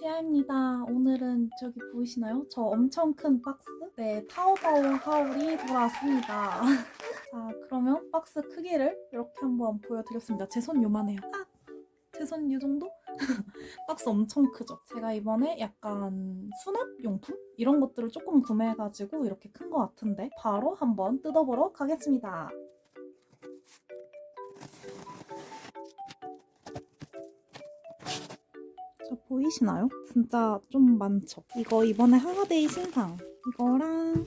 시아입니다. 오늘은 저기 보이시나요? 저 엄청 큰 박스? 네, 타오바오 하울이 돌아왔습니다. 자, 그러면 박스 크기를 이렇게 한번 보여드렸습니다. 제 손 요만해요. 아! 제 손 이 정도? 박스 엄청 크죠? 제가 이번에 약간 수납용품? 이런 것들을 조금 구매해가지고 이렇게 큰 것 같은데 바로 한번 뜯어보러 가겠습니다. 저 보이시나요? 진짜 좀 많죠? 이거 이번에 하가데이 신상 이거랑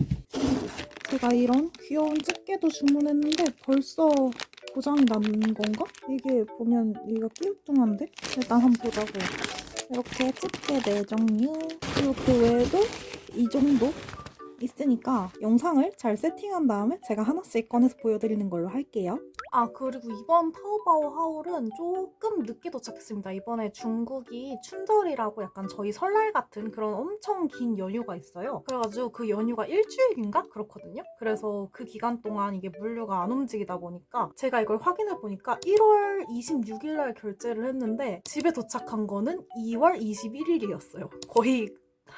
제가 이런 귀여운 집게도 주문했는데 벌써 고장이 난 건가? 이게 보면 얘가 끼우뚱한데? 일단 한번 보자고요. 이렇게 집게 4종류 그리고 그 외에도 이 정도 있으니까 영상을 잘 세팅한 다음에 제가 하나씩 꺼내서 보여드리는 걸로 할게요. 아 그리고 이번 타오바오 하울은 조금 늦게 도착했습니다. 이번에 중국이 춘절이라고 약간 저희 설날 같은 그런 엄청 긴 연휴가 있어요. 그래가지고 그 연휴가 일주일인가 그렇거든요. 그래서 그 기간 동안 이게 물류가 안 움직이다 보니까 제가 이걸 확인해 보니까 1월 26일 날 결제를 했는데 집에 도착한 거는 2월 21일이었어요. 거의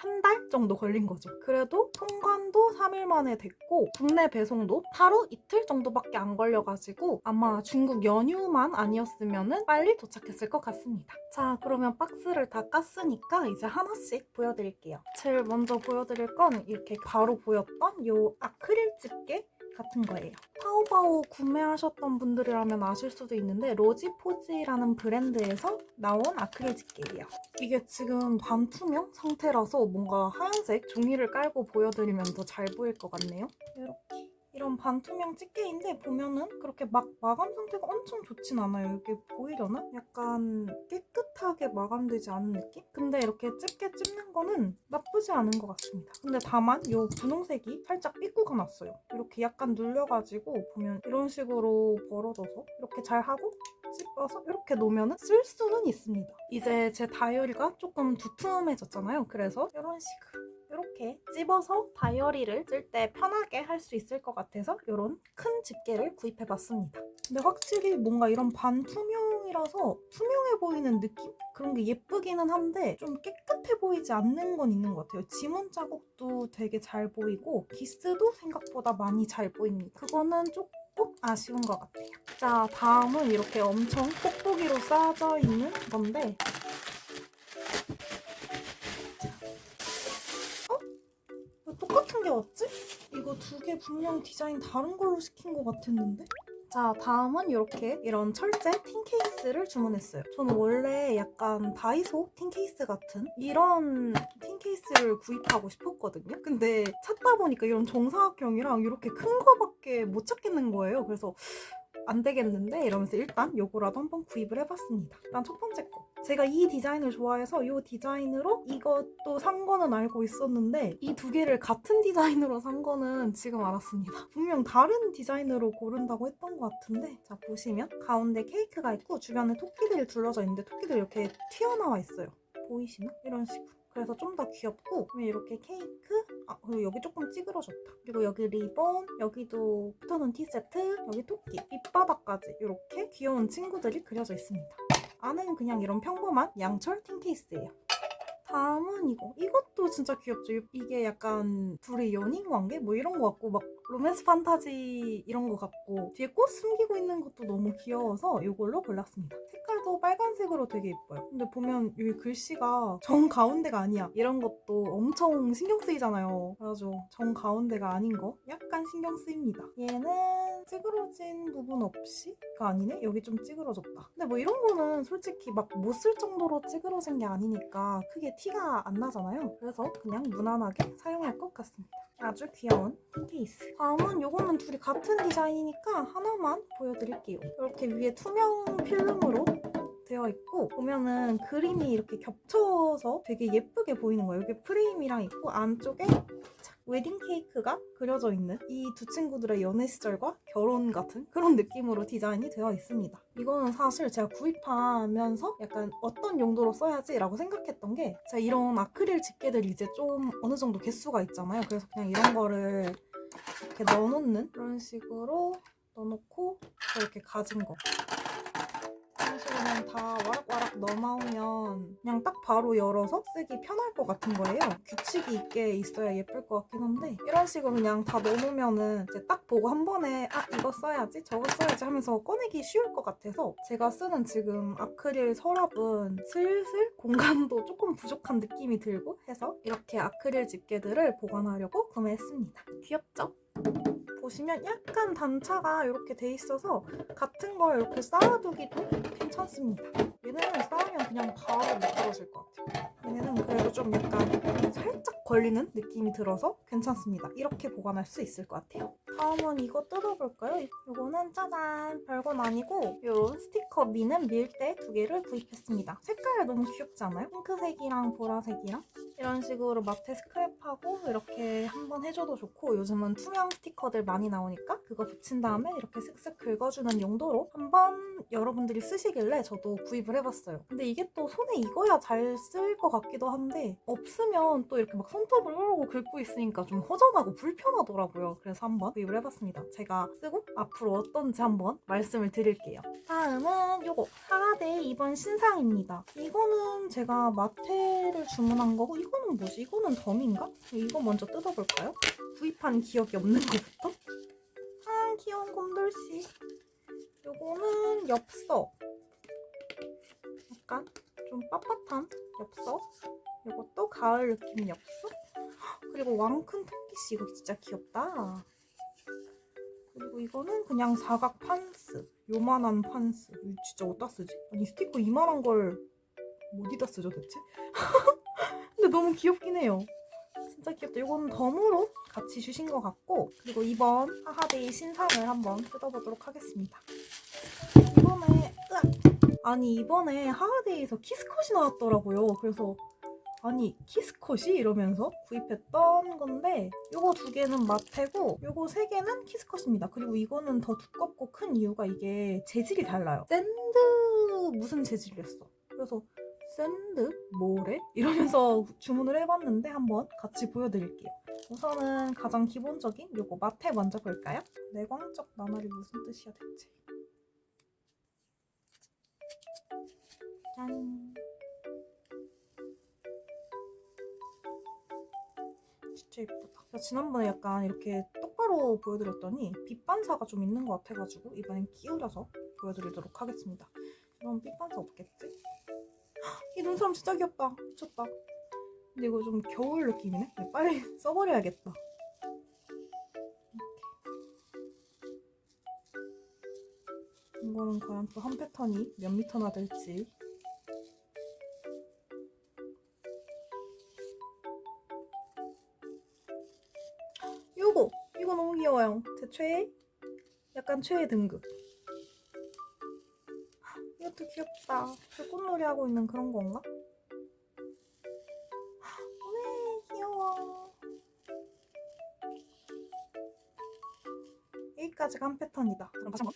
한 달 정도 걸린 거죠. 그래도 통관도 3일 만에 됐고 국내 배송도 하루 이틀 정도밖에 안 걸려가지고 아마 중국 연휴만 아니었으면 빨리 도착했을 것 같습니다. 자 그러면 박스를 다 깠으니까 이제 하나씩 보여드릴게요. 제일 먼저 보여드릴 건 이렇게 바로 보였던 이 아크릴 집게 같은 거예요. 타오바오 구매하셨던 분들이라면 아실 수도 있는데 로지포지라는 브랜드에서 나온 아크릴 집게예요. 이게 지금 반투명 상태라서 뭔가 하얀색 종이를 깔고 보여드리면 더 잘 보일 것 같네요. 이렇게. 이런 반투명 집게인데 보면은 그렇게 막 마감 상태가 엄청 좋진 않아요. 이게 보이려나? 약간 깨끗하게 마감되지 않은 느낌? 근데 이렇게 집게 찝는 거는 나쁘지 않은 것 같습니다. 근데 다만 이 분홍색이 살짝 삐꾸가 났어요. 이렇게 약간 눌려가지고 보면 이런 식으로 벌어져서 이렇게 잘 하고 찝어서 이렇게 놓으면 쓸 수는 있습니다. 이제 제 다이어리가 조금 두툼해졌잖아요. 그래서 이런 식으로 이렇게 찝어서 다이어리를 쓸 때 편하게 할 수 있을 것 같아서 이런 큰 집게를 구입해봤습니다. 근데 확실히 뭔가 이런 반투명이라서 투명해 보이는 느낌? 그런 게 예쁘기는 한데 좀 깨끗해 보이지 않는 건 있는 것 같아요. 지문 자국도 되게 잘 보이고 기스도 생각보다 많이 잘 보입니다. 그거는 조금 아쉬운 것 같아요. 자, 다음은 이렇게 엄청 뽁뽁이로 쌓아져 있는 건데 똑같은 게 왔지? 이거 두 개 분명 디자인 다른 걸로 시킨 것 같았는데? 자, 다음은 이렇게 이런 철제 틴 케이스를 주문했어요. 저는 원래 약간 다이소 틴 케이스 같은 이런 틴 케이스를 구입하고 싶었거든요. 근데 찾다 보니까 이런 정사각형이랑 이렇게 큰 거밖에 못 찾겠는 거예요. 그래서 안 되겠는데 이러면서 일단 요거라도 한번 구입을 해봤습니다. 일단 첫 번째 거. 제가 이 디자인을 좋아해서 이 디자인으로 이것도 산 거는 알고 있었는데 이 두 개를 같은 디자인으로 산 거는 지금 알았습니다. 분명 다른 디자인으로 고른다고 했던 것 같은데 자 보시면 가운데 케이크가 있고 주변에 토끼들이 둘러져 있는데 토끼들이 이렇게 튀어나와 있어요. 보이시나? 이런 식으로. 그래서 좀 더 귀엽고 이렇게 케이크 아 그리고 여기 조금 찌그러졌다 그리고 여기 리본 여기도 붙어놓은 티세트 여기 토끼 밑바닥까지 이렇게 귀여운 친구들이 그려져 있습니다 안에는 그냥 이런 평범한 양철 틴 케이스예요 다음은 이거? 이것도 진짜 귀엽죠. 이게 약간 둘이 연인 관계? 뭐 이런 거 같고 막 로맨스 판타지 이런 거 같고 뒤에 꽃 숨기고 있는 것도 너무 귀여워서 이걸로 골랐습니다. 색깔도 빨간색으로 되게 예뻐요. 근데 보면 여기 글씨가 정 가운데가 아니야. 이런 것도 엄청 신경 쓰이잖아요. 그래가지고 정 가운데가 아닌 거? 약간 신경 쓰입니다. 얘는 찌그러진 부분 없이가 아니네? 여기 좀 찌그러졌다. 근데 뭐 이런 거는 솔직히 막 못 쓸 정도로 찌그러진 게 아니니까 크게 티가 안 나잖아요. 그래서 그냥 무난하게 사용할 것 같습니다. 아주 귀여운 틴 케이스. 다음은 요거는 둘이 같은 디자인이니까 하나만 보여드릴게요. 이렇게 위에 투명 필름으로 되어 있고 보면은 그림이 이렇게 겹쳐서 되게 예쁘게 보이는 거예요. 여기 프레임이랑 있고 안쪽에 자, 웨딩 케이크가 그려져 있는 이 두 친구들의 연애 시절과 결혼 같은 그런 느낌으로 디자인이 되어 있습니다. 이거는 사실 제가 구입하면서 약간 어떤 용도로 써야지라고 생각했던 게 제가 이런 아크릴 집게들 이제 좀 어느 정도 개수가 있잖아요. 그래서 그냥 이런 거를 이렇게 넣어놓는 그런 식으로 넣어놓고 이렇게 가진 거. 이런 식으로 다 와락와락 넣어놓으면 그냥 딱 바로 열어서 쓰기 편할 것 같은 거예요. 규칙이 있게 있어야 예쁠 것 같긴 한데 이런 식으로 그냥 다 넣어놓으면은 이제 딱 보고 한 번에 아 이거 써야지 저거 써야지 하면서 꺼내기 쉬울 것 같아서 제가 쓰는 지금 아크릴 서랍은 슬슬 공간도 조금 부족한 느낌이 들고 해서 이렇게 아크릴 집게들을 보관하려고 구매했습니다. 귀엽죠? 보시면 약간 단차가 이렇게 돼 있어서 같은 걸 이렇게 쌓아두기도 괜찮습니다. 얘는 쌓으면 그냥 바로 미끄러질 것 같아요. 얘네는 그래도 좀 약간 살짝 걸리는 느낌이 들어서 괜찮습니다. 이렇게 보관할 수 있을 것 같아요. 다음은 이거 뜯어볼까요? 이거는 짜잔 별건 아니고 이런 스티커 미는 밀대 두 개를 구입했습니다. 색깔 너무 귀엽지 않아요? 핑크색이랑 보라색이랑 이런 식으로 마테 스크랩하고 이렇게 한번 해줘도 좋고 요즘은 투명 스티커들 많이 나오니까 그거 붙인 다음에 이렇게 슥슥 긁어주는 용도로 한번 여러분들이 쓰시길래 저도 구입을 해봤어요. 근데 이게 또 손에 익어야 잘 쓸 것 같기도 한데 없으면 또 이렇게 막 손톱을 흐르고 긁고 있으니까 좀 허전하고 불편하더라고요. 그래서 한번 구입을 해봤습니다. 제가 쓰고 앞으로 어떤지 한번 말씀을 드릴게요. 다음은 요거 하라데의 이번 신상입니다. 이거는 제가 마테를 주문한 거고 이거는 뭐지? 이거는 덤인가? 이거 먼저 뜯어볼까요? 구입한 기억이 없는 것부터? 아 귀여운 곰돌씨. 요거는 엽서. 약간 좀 빳빳한 엽서? 요것도 가을 느낌 엽서? 그리고 왕큰 토끼씨 이거 진짜 귀엽다. 그리고 이거는 그냥 사각 판스 요만한 판스. 이거 진짜 어디다 쓰지? 아니 스티커 이만한 걸 어디다 쓰죠 대체? 근데 너무 귀엽긴 해요. 진짜 귀엽다. 이거는 덤으로 같이 주신 것 같고 그리고 이번 하하데이 신상을 한번 뜯어보도록 하겠습니다. 이번에 으악! 아니 이번에 하하데이에서 키스컷이 나왔더라고요. 그래서 아니 키스컷이? 이러면서 구입했던 건데 요거 두 개는 마테고 요거 세 개는 키스컷입니다. 그리고 이거는 더 두껍고 큰 이유가 이게 재질이 달라요. 샌드 무슨 재질이었어? 그래서 샌드 뭐래? 이러면서 주문을 해봤는데 한번 같이 보여드릴게요 우선은 가장 기본적인 요거 마테 먼저 볼까요? 내광적 나날이 무슨 뜻이야 대체 짠 진짜 예쁘다. 제가 지난번에 약간 이렇게 똑바로 보여드렸더니 빛 반사가 좀 있는 것 같아가지고 이번엔 끼우려서 보여드리도록 하겠습니다. 이건 빛 반사 없겠지? 헉, 이 눈사람 진짜 귀엽다. 미쳤다. 근데 이거 좀 겨울 느낌이네. 네, 빨리 써버려야겠다. 이거는 과연 또 한 패턴이 몇 미터나 될지 요거 이거 너무 귀여워요 제 최애 약간 최애 등급 이것도 귀엽다 불꽃놀이 하고 있는 그런 건가? 왜 귀여워 여기까지가 한 패턴이다 그럼 다시 한 번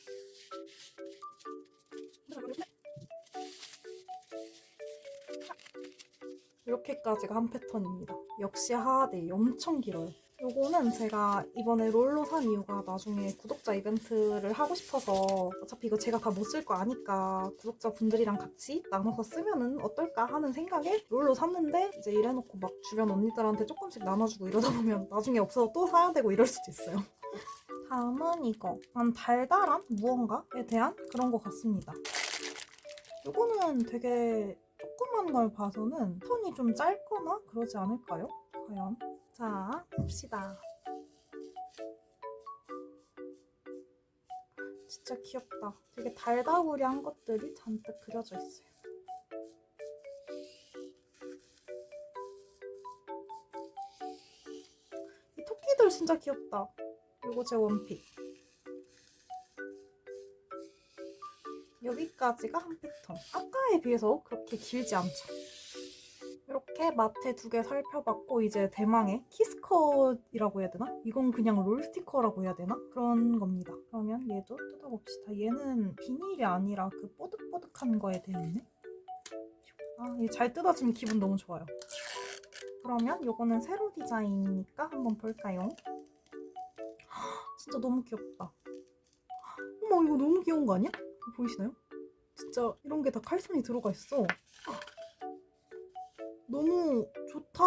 이렇게까지가 한 패턴입니다. 역시 하하데이 엄청 길어요. 요거는 제가 이번에 롤로 산 이유가 나중에 구독자 이벤트를 하고 싶어서 어차피 이거 제가 다 못 쓸 거 아니까 구독자 분들이랑 같이 나눠서 쓰면은 어떨까 하는 생각에 롤로 샀는데 이제 이래놓고 막 주변 언니들한테 조금씩 나눠주고 이러다 보면 나중에 없어서 또 사야 되고 이럴 수도 있어요. 다음은 이거. 난 달달한 무언가에 대한 그런 것 같습니다. 요거는 되게 조그만 걸 봐서는 톤이 좀 짧거나 그러지 않을까요? 과연? 자, 봅시다. 진짜 귀엽다. 되게 달다구리한 것들이 잔뜩 그려져 있어요. 이 토끼들 진짜 귀엽다. 요거 제 원픽. 여기까지가 한 패턴. 아까에 비해서 그렇게 길지 않죠. 이렇게 마테 두 개 살펴봤고 이제 대망의 키스컷이라고 해야 되나? 이건 그냥 롤 스티커라고 해야 되나? 그런 겁니다. 그러면 얘도 뜯어봅시다. 얘는 비닐이 아니라 그 뽀득뽀득한 거에 되어 있네. 아, 얘 잘 뜯어지면 기분 너무 좋아요. 그러면 요거는 세로 디자인이니까 한번 볼까요? 진짜 너무 귀엽다. 어머 이거 너무 귀여운 거 아니야? 보이시나요? 진짜 이런 게 다 칼선이 들어가 있어. 너무 좋다.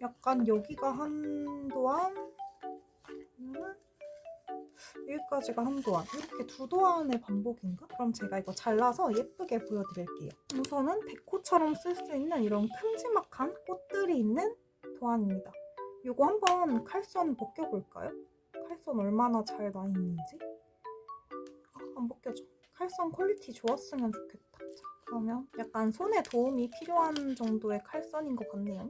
약간 여기가 한도안, 음, 여기까지가 한도안. 이렇게 두 도안의 반복인가? 그럼 제가 이거 잘라서 예쁘게 보여드릴게요. 우선은 데코처럼 쓸 수 있는 이런 큼지막한 꽃들이 있는 도안입니다. 이거 한번 칼선 벗겨볼까요? 칼선 얼마나 잘 나 있는지. 아, 안 벗겨져. 칼선 퀄리티 좋았으면 좋겠다. 자, 그러면 약간 손에 도움이 필요한 정도의 칼선인 것 같네요.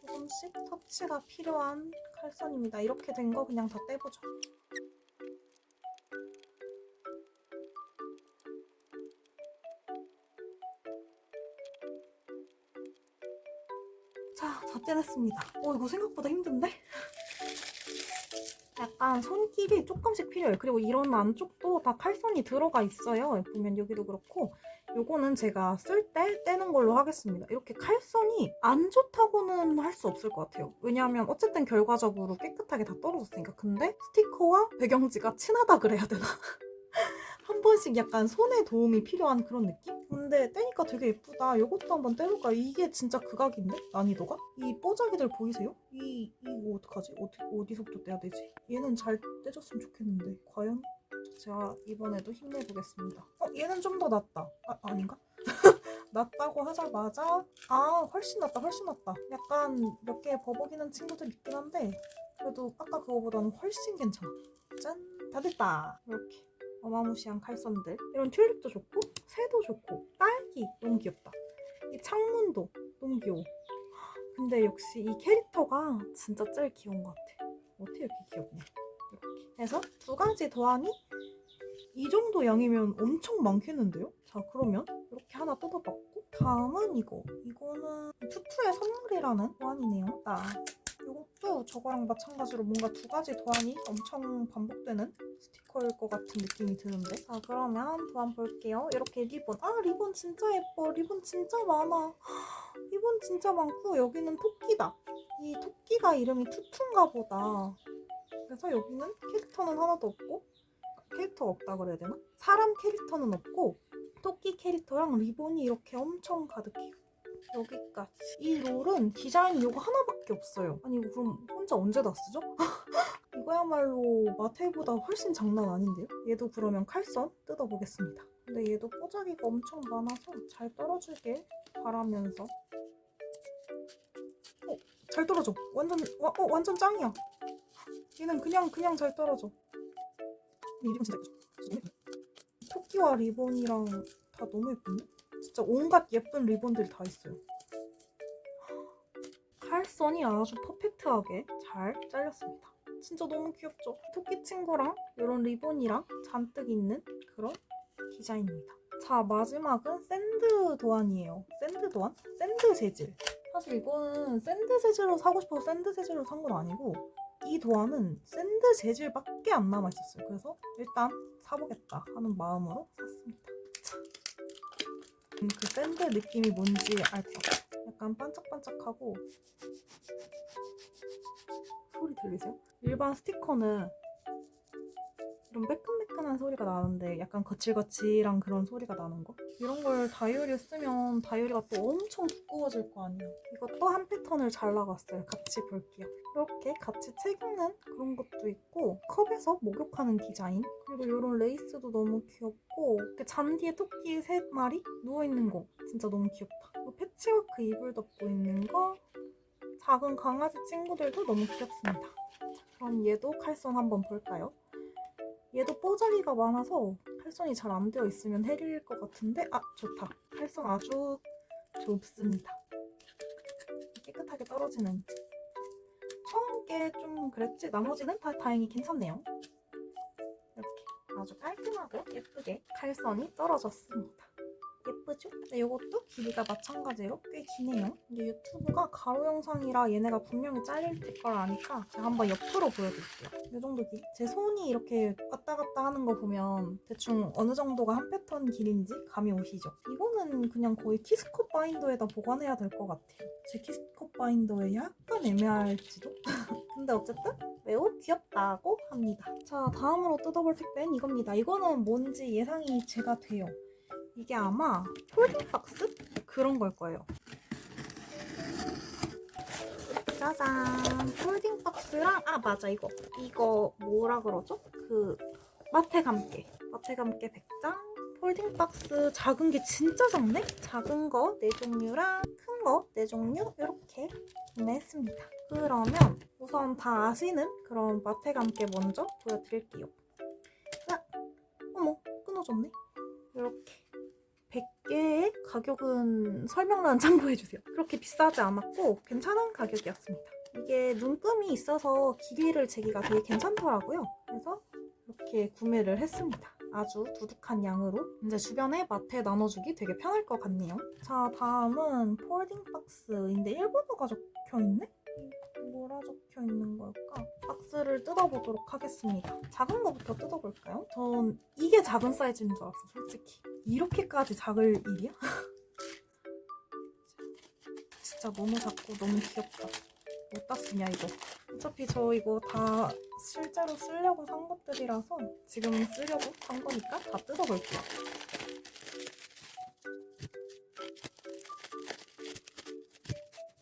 조금씩 터치가 필요한 칼선입니다. 이렇게 된 거 그냥 다 떼보죠. 자, 다 떼냈습니다. 어, 이거 생각보다 힘든데? 약간 손길이 조금씩 필요해요. 그리고 이런 안쪽도 다 칼선이 들어가 있어요. 보면 여기도 그렇고 요거는 제가 쓸 때 떼는 걸로 하겠습니다. 이렇게 칼선이 안 좋다고는 할 수 없을 것 같아요. 왜냐하면 어쨌든 결과적으로 깨끗하게 다 떨어졌으니까. 근데 스티커와 배경지가 친하다 그래야 되나? 한 번씩 약간 손에 도움이 필요한 그런 느낌? 근데 떼니까 되게 예쁘다. 이것도 한번 떼볼까? 이게 진짜 극악인데? 난이도가? 이 뽀자기들 보이세요? 이, 이거 어떡하지? 어디, 어디서부터 떼야 되지? 얘는 잘 떼졌으면 좋겠는데. 과연? 제가 이번에도 힘내보겠습니다. 어, 얘는 좀 더 낫다. 아, 아닌가? 낫다고 하자마자 아 훨씬 낫다 훨씬 낫다 약간 몇 개 버벅이는 친구들 있긴 한데 그래도 아까 그거보다는 훨씬 괜찮아 짠! 다 됐다 이렇게 어마무시한 칼선들. 이런 튤립도 좋고 새도 좋고 딸기 너무 귀엽다. 이 창문도 너무 귀여워. 근데 역시 이 캐릭터가 진짜 제일 귀여운 것 같아. 어떻게 이렇게 귀엽냐. 이렇게. 해서 두 가지 도안이 이 정도 양이면 엄청 많겠는데요? 자 그러면 이렇게 하나 뜯어봤고 다음은 이거. 이거는 투투의 선물이라는 도안이네요. 나 이것도 저거랑 마찬가지로 뭔가 두 가지 도안이 엄청 반복되는 스티커일 것 같은 느낌이 드는데. 자 그러면 도안 볼게요. 이렇게 리본. 아 리본 진짜 예뻐. 리본 진짜 많아. 리본 진짜 많고 여기는 토끼다. 이 토끼가 이름이 투투인가 보다. 그래서 여기는 캐릭터는 하나도 없고 캐릭터가 없다 그래야 되나? 사람 캐릭터는 없고 토끼 캐릭터랑 리본이 이렇게 엄청 가득해요. 여기까지. 이 롤은 디자인 요거 하나밖에 없어요. 아니 이거 그럼 혼자 언제 다 쓰죠? 이거야말로 마테보다 훨씬 장난 아닌데요? 얘도 그러면 칼선 뜯어보겠습니다. 근데 얘도 뽀자기가 엄청 많아서 잘 떨어지길 바라면서 어? 잘 떨어져. 완전 와, 어, 완전 짱이야. 얘는 그냥 그냥 잘 떨어져. 이 리본 진짜 예쁘죠? 토끼와 리본이랑 다 너무 예쁜데? 진짜 온갖 예쁜 리본들이 다 있어요. 칼선이 아주 퍼펙트하게 잘 잘렸습니다. 진짜 너무 귀엽죠? 토끼 친구랑 이런 리본이랑 잔뜩 있는 그런 디자인입니다. 자 마지막은 샌드 도안이에요. 샌드 도안? 샌드 재질. 사실 이거는 샌드 재질로 사고 싶어서 샌드 재질로 산 건 아니고 이 도안은 샌드 재질밖에 안 남아 있었어요. 그래서 일단 사보겠다 하는 마음으로 샀습니다. 자, 음, 그 샌드 느낌이 뭔지 알죠? 약간 반짝반짝하고 소리 들리세요? 일반 스티커는 이런 매끈매끈한 소리가 나는데 약간 거칠거칠한 그런 소리가 나는 거? 이런 걸 다이어리에 쓰면 다이어리가 또 엄청 두꺼워질 거 아니에요. 이것도 한 패턴을 잘라봤어요. 같이 볼게요. 이렇게 같이 책 읽는 그런 것도 있고 컵에서 목욕하는 디자인 그리고 이런 레이스도 너무 귀엽고 잔디에 토끼 세 마리 누워있는 거 진짜 너무 귀엽다. 그리고 패치워크 이불 덮고 있는 거 작은 강아지 친구들도 너무 귀엽습니다. 그럼 얘도 칼선 한번 볼까요? 얘도 뽀자기가 많아서 칼선이 잘 안 되어 있으면 해릴 것 같은데? 아 좋다. 칼선 아주 좋습니다. 깨끗하게 떨어지는. 처음 게 좀 그랬지? 나머지는 다 다행히 괜찮네요. 이렇게 아주 깔끔하고 예쁘게 칼선이 떨어졌습니다 예쁘죠? 네, 이것도 길이가 마찬가지로 꽤 기네요. 근데 유튜브가 가로 영상이라 얘네가 분명히 잘릴 걸 아니까 제가 한번 옆으로 보여드릴게요. 이 정도 길이? 제 손이 이렇게 왔다 갔다 하는 거 보면 대충 어느 정도가 한 패턴 길인지 감이 오시죠? 이거는 그냥 거의 키스컷 바인더에다 보관해야 될 것 같아요. 제 키스컷 바인더에 약간 애매할지도? 근데 어쨌든 매우 귀엽다고 합니다. 자, 다음으로 뜯어볼 택배는 이겁니다. 이거는 뭔지 예상이 제가 돼요. 이게 아마 폴딩 박스? 그런 걸 거예요. 짜잔! 폴딩 박스랑, 아, 맞아, 이거. 이거 뭐라 그러죠? 그, 마테 감개. 마테 감개 100장. 폴딩 박스 작은 게 진짜 작네? 작은 거 4종류랑 큰 거 4종류 이렇게 구매했습니다. 그러면 우선 다 아시는 그런 마테 감개 먼저 보여드릴게요. 아, 어머, 끊어졌네. 이렇게 100개의 가격은 설명란 참고해주세요. 그렇게 비싸지 않았고 괜찮은 가격이었습니다. 이게 눈금이 있어서 길이를 재기가 되게 괜찮더라고요. 그래서 이렇게 구매를 했습니다. 아주 두둑한 양으로 이제 주변에 마트에 나눠주기 되게 편할 것 같네요. 자 다음은 폴딩 박스인데 일본어가 적혀 있네? 뭐라 적혀 있는 걸까? 박스를 뜯어보도록 하겠습니다. 작은 거부터 뜯어볼까요? 전 이게 작은 사이즈인 줄 알았어, 솔직히. 이렇게까지 작을 일이야? 진짜 너무 작고 너무 귀엽다. 어디다 쓰냐 이거. 어차피 저 이거 다 실제로 쓰려고 산 것들이라서 지금 쓰려고 산 거니까 다 뜯어볼게요.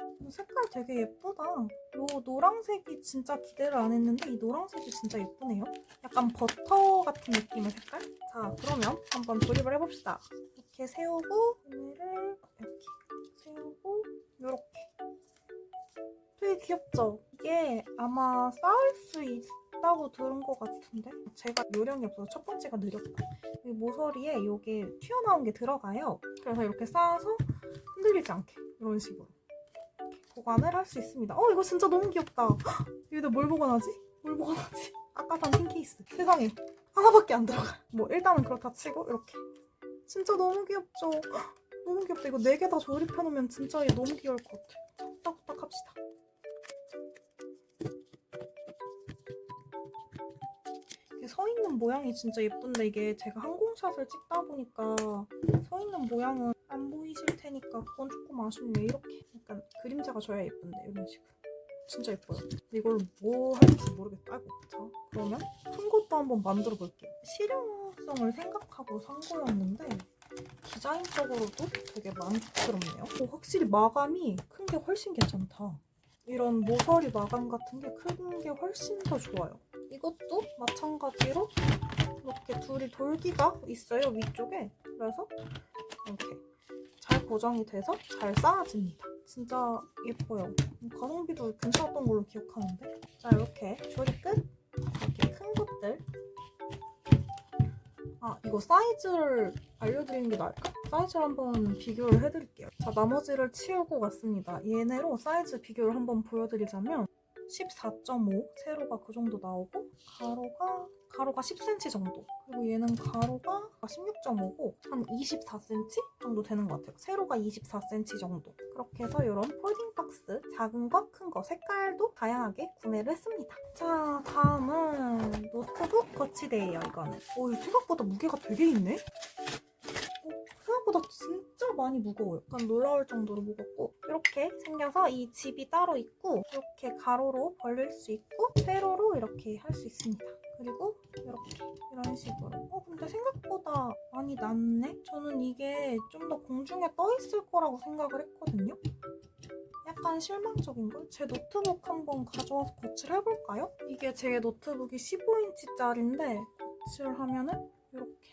어, 색깔 되게 예쁘다. 요 노란색이 진짜 기대를 안 했는데 이 노란색이 진짜 예쁘네요. 약간 버터 같은 느낌의 색깔? 자, 그러면 한번 조립을 해봅시다. 이렇게 세우고 얘네를 이렇게 세우고 이렇게 되게 귀엽죠? 이게 아마 쌓을 수 있다고 들은 것 같은데 제가 요령이 없어서 첫 번째가 느렸다. 이 모서리에 이게 튀어나온 게 들어가요. 그래서 이렇게 쌓아서 흔들리지 않게 이런 식으로 보관을 할 수 있습니다. 어 이거 진짜 너무 귀엽다. 헉, 여기다 뭘 보관하지? 뭘 보관하지? 아까 산 tin 케이스. 세상에 하나밖에 안 들어가. 뭐 일단은 그렇다 치고 이렇게 진짜 너무 귀엽죠? 헉, 너무 귀엽다. 이거 네 개 다 조립해 놓으면 진짜 얘 너무 귀여울 것 같아. 자, 후딱후딱 합시다. 서 있는 모양이 진짜 예쁜데 이게 제가 항공샷을 찍다 보니까 서 있는 모양은 안 보이실 테니까 그건 조금 아쉽네요. 이렇게 약간 그림자가 져야 예쁜데 이런 식으로. 진짜 예뻐요. 이걸 뭐 할지 모르겠다. 아이고, 자 그러면 큰 것도 한번 만들어 볼게요. 실용성을 생각하고 산 거였는데 디자인적으로도 되게 만족스럽네요. 오, 확실히 마감이 큰 게 훨씬 괜찮다. 이런 모서리 마감 같은 게 큰 게 훨씬 더 좋아요. 이것도 마찬가지로 이렇게 둘이 돌기가 있어요 위쪽에 그래서 이렇게 잘 고정이 돼서 잘 쌓아집니다 진짜 예뻐요 가성비도 괜찮았던 걸로 기억하는데. 자 이렇게 조립 끝. 이렇게 큰 것들. 아 이거 사이즈를 알려드리는 게 나을까? 사이즈를 한번 비교를 해드릴게요. 자 나머지를 치우고 갔습니다. 얘네로 사이즈 비교를 한번 보여드리자면 14.5 세로가 그 정도 나오고 가로가 가로가 10cm 정도. 그리고 얘는 가로가 16.5고 한 24cm 정도 되는 것 같아요. 세로가 24cm 정도. 그렇게 해서 이런 폴딩 박스 작은 거 큰 거 색깔도 다양하게 구매를 했습니다 자 다음은 노트북 거치대예요 이거는 오 이거 생각보다 무게가 되게 있네 어, 생각보다 진짜 많이 무거워요. 약간 놀라울 정도로 무겁고 이렇게 생겨서 이 집이 따로 있고 이렇게 가로로 벌릴 수 있고 세로로 이렇게 할 수 있습니다. 그리고 이렇게 이런 식으로 어 근데 생각보다 많이 낮네? 저는 이게 좀 더 공중에 떠 있을 거라고 생각을 했거든요. 약간 실망적인걸? 제 노트북 한번 가져와서 거치를 해볼까요? 이게 제 노트북이 15인치짜리인데 거치를 하면은 이렇게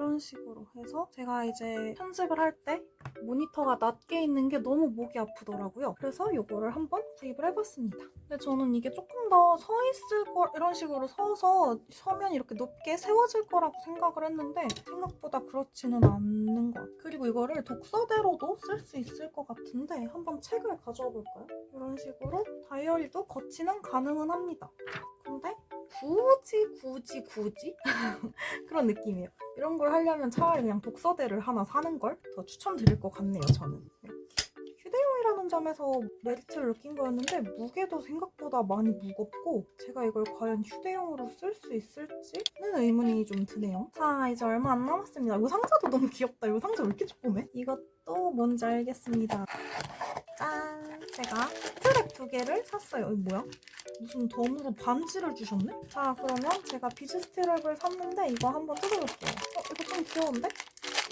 이런 식으로 해서 제가 이제 편집을 할 때 모니터가 낮게 있는 게 너무 목이 아프더라고요. 그래서 이거를 한번 구입을 해봤습니다. 근데 저는 이게 조금 더 서 있을 거 이런 식으로 서서 서면 이렇게 높게 세워질 거라고 생각을 했는데 생각보다 그렇지는 않는 것 같아요. 그리고 이거를 독서대로도 쓸 수 있을 것 같은데 한번 책을 가져와 볼까요? 이런 식으로 다이어리도 거치는 가능은 합니다. 근데 굳이 굳이 굳이 그런 느낌이에요. 이런 걸 하려면 차라리 그냥 독서대를 하나 사는 걸 더 추천드릴 것 같네요, 저는. 휴대용이라는 점에서 메리트를 느낀 거였는데 무게도 생각보다 많이 무겁고 제가 이걸 과연 휴대용으로 쓸 수 있을지는 의문이 좀 드네요. 자, 이제 얼마 안 남았습니다. 이 상자도 너무 귀엽다. 이 상자 왜 이렇게 조그매? 이것도 뭔지 알겠습니다. 짠! 제가 스트랩 두 개를 샀어요. 이거 뭐야? 무슨 덤으로 반지를 주셨네? 자, 그러면 제가 비즈 스트랩을 샀는데 이거 한번 뜯어볼게요. 어, 이거 좀 귀여운데?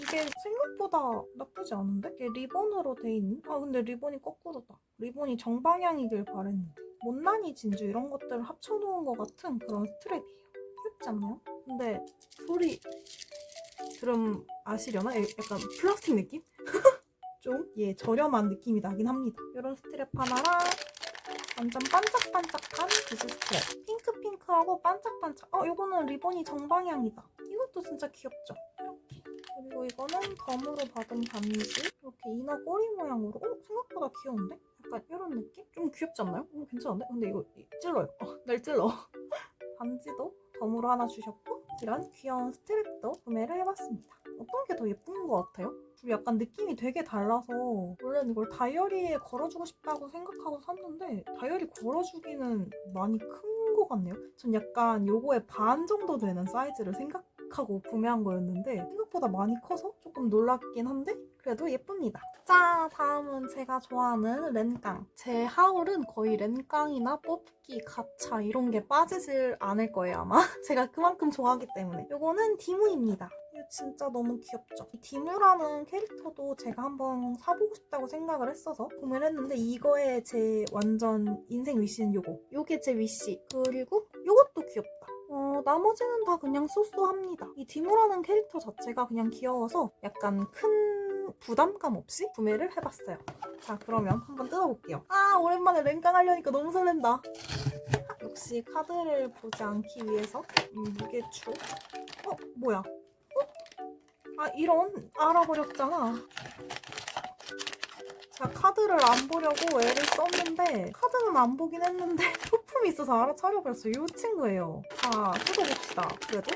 이게 생각보다 나쁘지 않은데? 이게 리본으로 돼 있는? 아, 근데 리본이 거꾸로다. 리본이 정방향이길 바랬는데. 못난이 진주 이런 것들을 합쳐놓은 것 같은 그런 스트랩이에요. 귀엽지 않나요? 근데 소리 들음 아시려나? 예, 약간 플라스틱 느낌? 좀, 예, 저렴한 느낌이 나긴 합니다. 이런 스트랩 하나랑 완전 반짝반짝한 비즈 스트랩. 핑크핑크하고 반짝반짝. 어, 이거는 리본이 정방향이다. 이것도 진짜 귀엽죠? 이렇게. 그리고 이거는 덤으로 받은 반지. 이렇게 이너 꼬리 모양으로. 어, 생각보다 귀여운데? 약간 이런 느낌? 좀 귀엽지 않나요? 음, 괜찮은데? 근데 이거 이- 찔러요. 어, 날 찔러. 반지도 덤으로 하나 주셨고 이런 귀여운 스트랩도 구매를 해봤습니다. 어떤 게 더 예쁜 것 같아요? 둘이 약간 느낌이 되게 달라서 원래는 이걸 다이어리에 걸어주고 싶다고 생각하고 샀는데 다이어리 걸어주기는 많이 큰 것 같네요. 전 약간 요거의 반 정도 되는 사이즈를 생각하고 구매한 거였는데 생각보다 많이 커서 조금 놀랍긴 한데 그래도 예쁩니다. 자, 다음은 제가 좋아하는 렌깡. 제 하울은 거의 렌깡이나 뽑기, 가차 이런 게 빠지질 않을 거예요, 아마. 제가 그만큼 좋아하기 때문에. 요거는 디무입니다. 진짜 너무 귀엽죠? 이 디무라는 캐릭터도 제가 한번 사보고 싶다고 생각을 했어서 구매를 했는데 이거에 제 완전 인생 위시는 요거. 요게 제 위시. 그리고 요것도 귀엽다. 어, 나머지는 다 그냥 쏘쏘합니다. 이 디무라는 캐릭터 자체가 그냥 귀여워서 약간 큰 부담감 없이 구매를 해봤어요. 자, 그러면 한번 뜯어볼게요. 아, 오랜만에 랭깡 하려니까 너무 설렌다. 아, 역시 카드를 보지 않기 위해서 이 무게추. 어, 뭐야? 어? 아, 이런 알아버렸잖아. 제가 카드를 안 보려고 애를 썼는데 카드는 안 보긴 했는데 소품이 있어서 알아차려버렸어요. 이 친구예요. 자, 뜯어봅시다. 그래도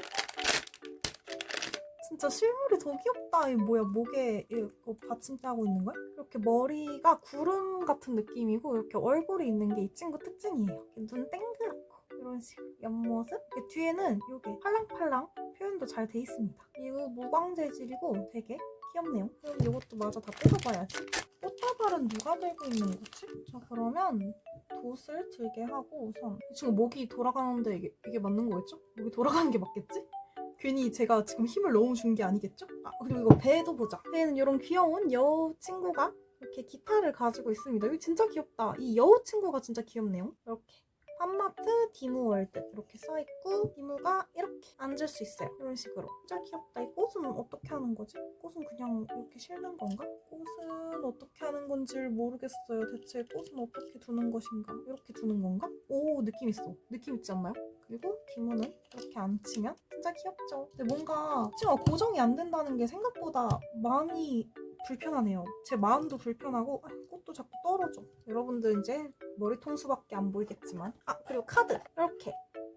진짜 실물이 더 귀엽다. 이 뭐야 목에 이거 받침대 하고 있는 거야? 이렇게 머리가 구름 같은 느낌이고 이렇게 얼굴이 있는 게 이 친구 특징이에요. 눈 땡그랗고 이런 식으로 옆모습. 뒤에는 이게 팔랑팔랑 표현도 잘 돼 있습니다. 이거 무광 재질이고 되게 귀엽네요. 그럼 이것도 마저 다 뜯어봐야지. 꽃다발은 누가 들고 있는 거지? 자 그러면 돛을 들게 하고 우선 이 친구 목이 돌아가는데 이게, 이게 맞는 거겠죠? 목이 돌아가는 게 맞겠지? 괜히 제가 지금 힘을 너무 준 게 아니겠죠? 아, 그리고 이거 배도 보자. 배는 이런 귀여운 여우 친구가 이렇게 기타를 가지고 있습니다. 이거 진짜 귀엽다. 이 여우 친구가 진짜 귀엽네요. 이렇게. 팜마트 디무월드 이렇게 써있고 디무가 이렇게 앉을 수 있어요. 이런 식으로. 진짜 귀엽다. 이 꽃은 어떻게 하는 거지? 꽃은 그냥 이렇게 실는 건가? 꽃은 어떻게 하는 건지를 모르겠어요. 대체 꽃은 어떻게 두는 것인가? 이렇게 두는 건가? 오 느낌 있어. 느낌 있지 않나요? 그리고 디무는 이렇게 앉히면 진짜 귀엽죠. 근데 뭔가 치마가 고정이 안 된다는 게 생각보다 마음이 불편하네요. 제 마음도 불편하고 아, 꽃도 자꾸 떨어져. 여러분들 이제 머리통수밖에 안 보이겠지만 아 그리고 카드 이렇게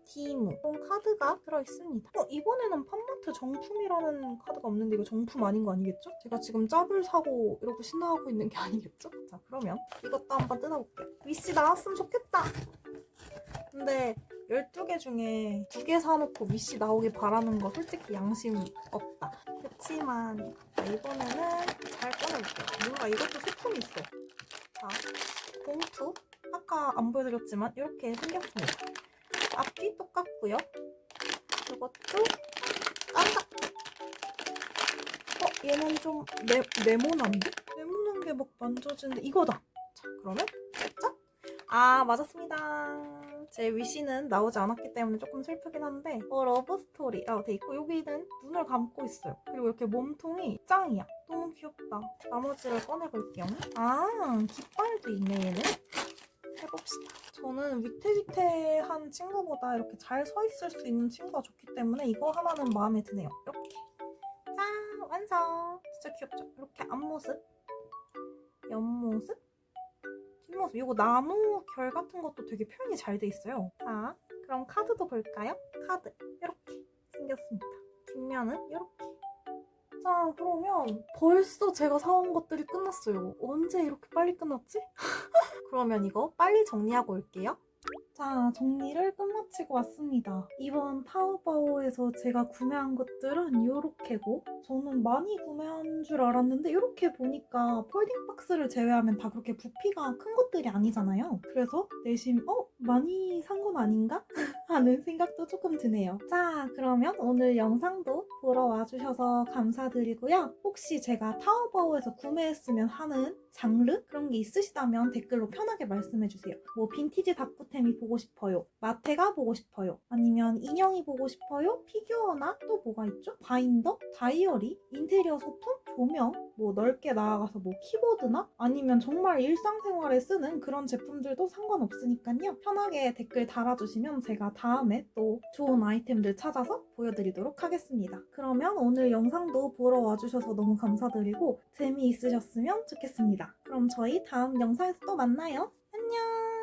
디무 이런 카드가 들어있습니다. 어 이번에는 팜마트 정품이라는 카드가 없는데 이거 정품 아닌 거 아니겠죠? 제가 지금 짭을 사고 이러고 신나하고 있는 게 아니겠죠? 자 그러면 이것도 한번 뜯어볼게요. 위시 나왔으면 좋겠다. 근데 12개 중에 2개 사놓고 위시 나오길 바라는 거 솔직히 양심 없다. 그렇지만 이번에는 잘 꺼내볼게요. 뭔가 이것도 소품이 있어. 자, 봉투. 아까 안 보여드렸지만 이렇게 생겼습니다. 앞뒤 똑같고요. 이것도 깜짝. 어, 얘는 좀 네, 네모난데? 네모난 게 막 만져지는데 이거다. 자, 그러면 짠! 아, 맞았습니다. 제 위시는 나오지 않았기 때문에 조금 슬프긴 한데 어, 러브 스토리라고 돼 있고 여기는 눈을 감고 있어요. 그리고 이렇게 몸통이 짱이야. 너무 귀엽다. 나머지를 꺼내볼게요. 아, 깃발도 있네 얘는. 해봅시다. 저는 위태위태한 친구보다 이렇게 잘 서 있을 수 있는 친구가 좋기 때문에 이거 하나는 마음에 드네요. 이렇게. 짠! 완성! 진짜 귀엽죠? 이렇게 앞모습, 옆모습, 뒷모습. 이거 나무 결 같은 것도 되게 표현이 잘 돼 있어요. 자, 그럼 카드도 볼까요? 카드. 이렇게 생겼습니다. 뒷면은 이렇게. 자, 그러면 벌써 제가 사온 것들이 끝났어요. 언제 이렇게 빨리 끝났지? 그러면 이거 빨리 정리하고 올게요. 자, 정리를 끝마치고 왔습니다. 이번 타오바오에서 제가 구매한 것들은 요렇게고 저는 많이 구매한 줄 알았는데 이렇게 보니까 폴딩 박스를 제외하면 다 그렇게 부피가 큰 것들이 아니잖아요. 그래서 내심 어? 많이 산 건 아닌가? 하는 생각도 조금 드네요. 자, 그러면 오늘 영상도 보러 와주셔서 감사드리고요. 혹시 제가 타오바오에서 구매했으면 하는 장르? 그런 게 있으시다면 댓글로 편하게 말씀해주세요. 뭐 빈티지 다꾸템이 보고 싶어요. 마테가 보고 싶어요. 아니면 인형이 보고 싶어요. 피규어나 또 뭐가 있죠? 바인더? 다이어리? 인테리어 소품? 조명? 뭐 넓게 나아가서 뭐 키보드나? 아니면 정말 일상생활에 쓰는 그런 제품들도 상관없으니까요. 편하게 댓글 달아주시면 제가 다음에 또 좋은 아이템들 찾아서 보여드리도록 하겠습니다. 그러면 오늘 영상도 보러 와주셔서 너무 감사드리고 재미있으셨으면 좋겠습니다. 그럼 저희 다음 영상에서 또 만나요. 안녕!